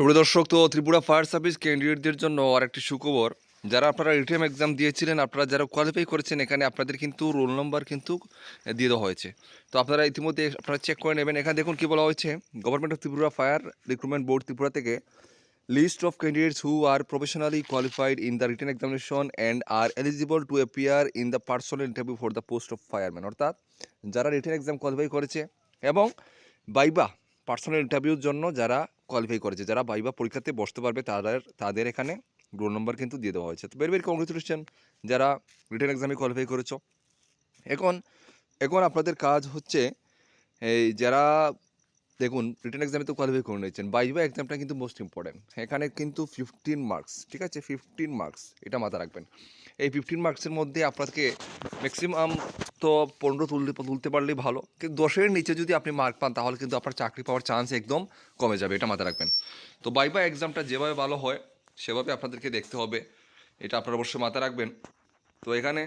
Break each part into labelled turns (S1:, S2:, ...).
S1: দর্শক, তো Tripura fire service ক্যান্ডিডেটদের জন্য আর একটি সুখবর। যারা আপনারা রিটেম এক্সাম দিয়েছিলেন, আপনারা যারা কোয়ালিফাই করেছেন, এখানে আপনাদের কিন্তু রোল নম্বর কিন্তু দিয়ে দেওয়া হয়েছে। তো আপনারা ইতিমধ্যে আপনারা চেক করে নেবেন। এখানে দেখুন কি বলা হয়েছে। Government of Tripura fire recruitment board Tripura থেকে list of candidates who are professionally qualified in the written examination and are eligible to appear in the personal interview for the post of fireman অর্থাৎ যারা written exam qualify করেছে এবং বাইবা personal ইন্টারভিউর জন্য যারা qualify করেছে। যারা বাইবা পরীক্ষাতে বসতে পারবে তাদের তাদের এখানে রোল নম্বর কিন্তু দিয়ে দেওয়া হয়েছে। তো ভেরি ভেরি কংগ্রেচুলেশন যারা রিটার্ন এক্সামে কোয়ালিফাই করেছ। এখন এখন আপনাদের কাজ হচ্ছে, এই যারা দেখুন রিটেন এক্সামে তো কোয়ালিফাই করে নিয়েছেন। বাইবা এক্সামটা কিন্তু মোস্ট ইম্পর্টেন্ট এখানে কিন্তু ফিফটিন মার্কস ঠিক আছে? ফিফটিন মার্কস এটা মাথায় রাখবেন। এই ফিফটিন মার্কসের মধ্যে আপনাকে ম্যাক্সিমাম তো পনেরো তুলতে তুলতে পারলেই ভালো। কিন্তু দশের নিচে যদি আপনি মার্ক পান, তাহলে কিন্তু আপনার চাকরি পাওয়ার চান্স একদম কমে যাবে, এটা মাথায় রাখবেন। তো বাইবা এক্সামটা যেভাবে ভালো হয়, সেভাবে আপনাদেরকে দেখতে হবে। এটা আপনারা অবশ্যই মাথায় রাখবেন। তো এখানে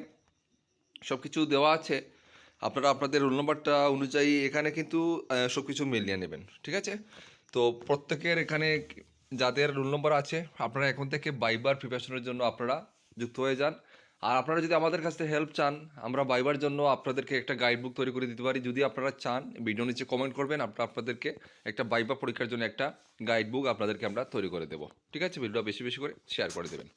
S1: সব কিছু দেওয়া আছে। আপনারা আপনাদের রোল নম্বরটা অনুযায়ী এখানে কিন্তু সব কিছু মিলিয়ে নেবেন, ঠিক আছে? তো প্রত্যেকের এখানে যাদের রোল নম্বর আছে, আপনারা এখন থেকে বাইবার প্রিপারেশনের জন্য আপনারা যুক্ত হয়ে যান। আর আপনারা যদি আমাদের কাছ থেকে হেল্প চান, আমরা বাইবার জন্য আপনাদেরকে একটা গাইড বুক তৈরি করে দিতে পারি। যদি আপনারা চান ভিডিও নিচে কমেন্ট করবেন, আমরা আপনাদেরকে একটা বাইবা পরীক্ষার জন্য একটা গাইড বুক আপনাদেরকে আমরা তৈরি করে দেবো। ঠিক আছে? ভিডিওটা বেশি বেশি করে শেয়ার করে দেবেন।